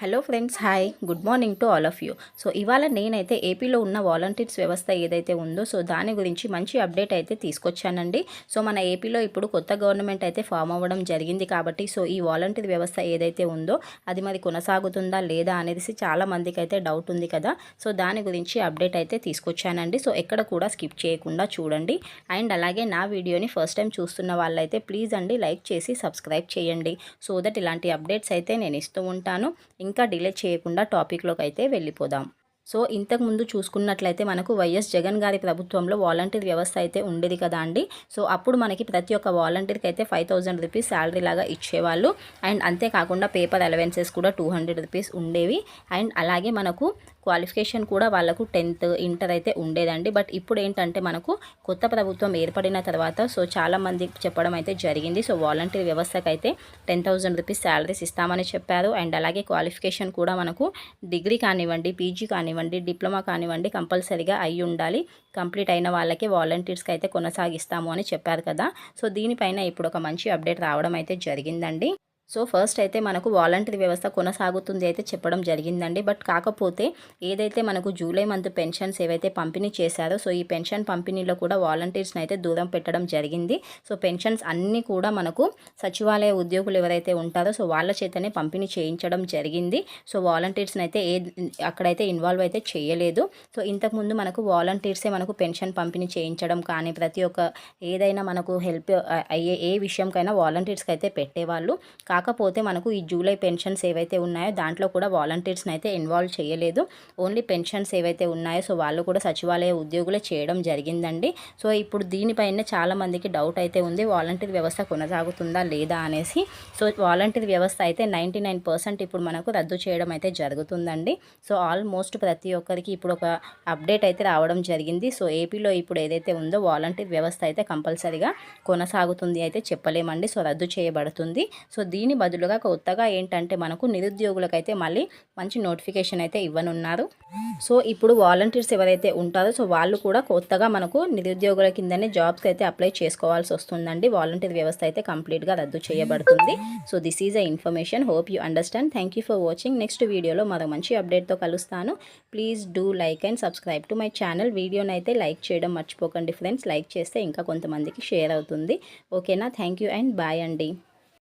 Hello friends hi good morning to all of you so ఇవాళ నేనైతే ఏపీలో ఉన్న వాలంటీర్స్ వ్యవస్థ ఏదైతే ఉందో సో దాని గురించి మంచి అప్డేట్ అయితే తీసుకొచ్చానండి. సో మన ఏపీలో ఇప్పుడు కొత్త గవర్నమెంట్ అయితే ఫామ్ అవ్వడం జరిగింది కాబట్టి సో ఈ వాలంటీర్ వ్యవస్థ ఏదైతే ఉందో అది మరి కొనసాగుతుందా లేదా అనేది చాలా మందికి అయితే డౌట్ ఉంది కదా. సో దాని గురించి అప్డేట్ అయితే తీసుకొచ్చానండి. సో ఎక్కడ కూడా స్కిప్ చేయకుండా చూడండి. అండ్ అలాగే నా వీడియోని ఫస్ట్ టైం చూస్తున్న వాళ్ళైతే ప్లీజ్ అండి లైక్ చేసి సబ్స్క్రైబ్ చేయండి. సో దట్ ఇలాంటి అప్డేట్స్ అయితే నేను ఇస్తూ ఉంటాను. ఇంకా డిలే చేయకుండా టాపిక్లోకి అయితే వెళ్ళిపోదాం. సో ఇంతకుముందు చూసుకున్నట్లయితే మనకు వైఎస్ జగన్ గారి ప్రభుత్వంలో వాలంటీర్ వ్యవస్థ అయితే ఉండేది కదా అండి. సో అప్పుడు మనకి ప్రతి ఒక్క వాలంటీర్కి అయితే ఫైవ్ థౌజండ్ రూపీస్ శాలరీ లాగా ఇచ్చేవాళ్ళు. అండ్ అంతేకాకుండా పేపర్ అలవెన్సెస్ కూడా టూ హండ్రెడ్ రూపీస్ ఉండేవి. అండ్ అలాగే మనకు క్వాలిఫికేషన్ కూడా వాళ్ళకు టెన్త్ ఇంటర్ అయితే ఉండేదండి. బట్ ఇప్పుడు ఏంటంటే మనకు కొత్త ప్రభుత్వం ఏర్పడిన తర్వాత సో చాలామంది చెప్పడం అయితే జరిగింది. సో వాలంటీర్ వ్యవస్థకు అయితే టెన్ థౌజండ్ రూపీస్ శాలరీస్ ఇస్తామని చెప్పారు. అండ్ అలాగే క్వాలిఫికేషన్ కూడా మనకు డిగ్రీ కానివ్వండి పీజీ కానివ్వండి డిప్లొమా కానివ్వండి కంపల్సరీగా అయి ఉండాలి. కంప్లీట్ అయిన వాళ్ళకి వాలంటీర్స్కి అయితే కొనసాగిస్తాము అని చెప్పారు కదా. సో దీనిపైన ఇప్పుడు ఒక మంచి అప్డేట్ రావడం అయితే జరిగిందండి. సో ఫస్ట్ అయితే మనకు వాలంటరీ వ్యవస్థ కొనసాగుతుంది అయితే చెప్పడం జరిగిందండి. బట్ కాకపోతే ఏదైతే మనకు జూలై మంత్ పెన్షన్స్ ఏవైతే పంపిణీ చేశారో సో ఈ పెన్షన్ పంపిణీలో కూడా వాలంటీర్స్ని అయితే దూరం పెట్టడం జరిగింది. సో పెన్షన్స్ అన్నీ కూడా మనకు సచివాలయ ఉద్యోగులు ఎవరైతే ఉంటారో సో వాళ్ళ చేతనే పంపిణీ చేయించడం జరిగింది. సో వాలంటీర్స్ని అయితే ఏ అక్కడైతే ఇన్వాల్వ్ అయితే చేయలేదు. సో ఇంతకుముందు మనకు వాలంటీర్సే మనకు పెన్షన్ పంపిణీ చేయించడం కానీ ప్రతి ఒక్క ఏదైనా మనకు హెల్ప్ అయ్యే ఏ విషయంకైనా వాలంటీర్స్కి అయితే పెట్టేవాళ్ళు. కాకపోతే మనకు ఈ జూలై పెన్షన్స్ ఏవైతే ఉన్నాయో దాంట్లో కూడా వాలంటీర్స్ని అయితే ఇన్వాల్వ్ చేయలేదు. ఓన్లీ పెన్షన్స్ ఏవైతే ఉన్నాయో సో వాళ్ళు కూడా సచివాలయ ఉద్యోగులే చేయడం జరిగిందండి. సో ఇప్పుడు దీనిపైన చాలామందికి డౌట్ అయితే ఉంది. వాలంటీర్ వ్యవస్థ కొనసాగుతుందా లేదా అనేసి. సో వాలంటీర్ వ్యవస్థ అయితే నైంటీ నైన్ పర్సెంట్ ఇప్పుడు మనకు రద్దు చేయడం అయితే జరుగుతుందండి. సో ఆల్మోస్ట్ ప్రతి ఒక్కరికి ఇప్పుడు ఒక అప్డేట్ అయితే రావడం జరిగింది. సో ఏపీలో ఇప్పుడు ఏదైతే ఉందో వాలంటీర్ వ్యవస్థ అయితే కంపల్సరీగా కొనసాగుతుంది అయితే చెప్పలేమండి. సో రద్దు చేయబడుతుంది. సో దీని దీని బదులుగా కొత్తగా ఏంటంటే మనకు నిరుద్యోగులకైతే మళ్ళీ మంచి నోటిఫికేషన్ అయితే ఇవ్వనున్నారు. సో ఇప్పుడు వాలంటీర్స్ ఎవరైతే ఉంటారో సో వాళ్ళు కూడా కొత్తగా మనకు నిరుద్యోగుల కిందనే జాబ్స్ అయితే అప్లై చేసుకోవాల్సి వస్తుందండి. వాలంటీర్ వ్యవస్థ అయితే కంప్లీట్గా రద్దు చేయబడుతుంది. So this is a information hope you understand thank you for watching next వీడియోలో మరో మంచి అప్డేట్తో కలుస్తాను. Please do like and subscribe to my channel వీడియోని అయితే లైక్ చేయడం మర్చిపోకండి. ఫ్రెండ్స్ లైక్ చేస్తే ఇంకా కొంతమందికి షేర్ అవుతుంది. ఓకేనా థ్యాంక్ యూ అండ్ బాయ్ అండి.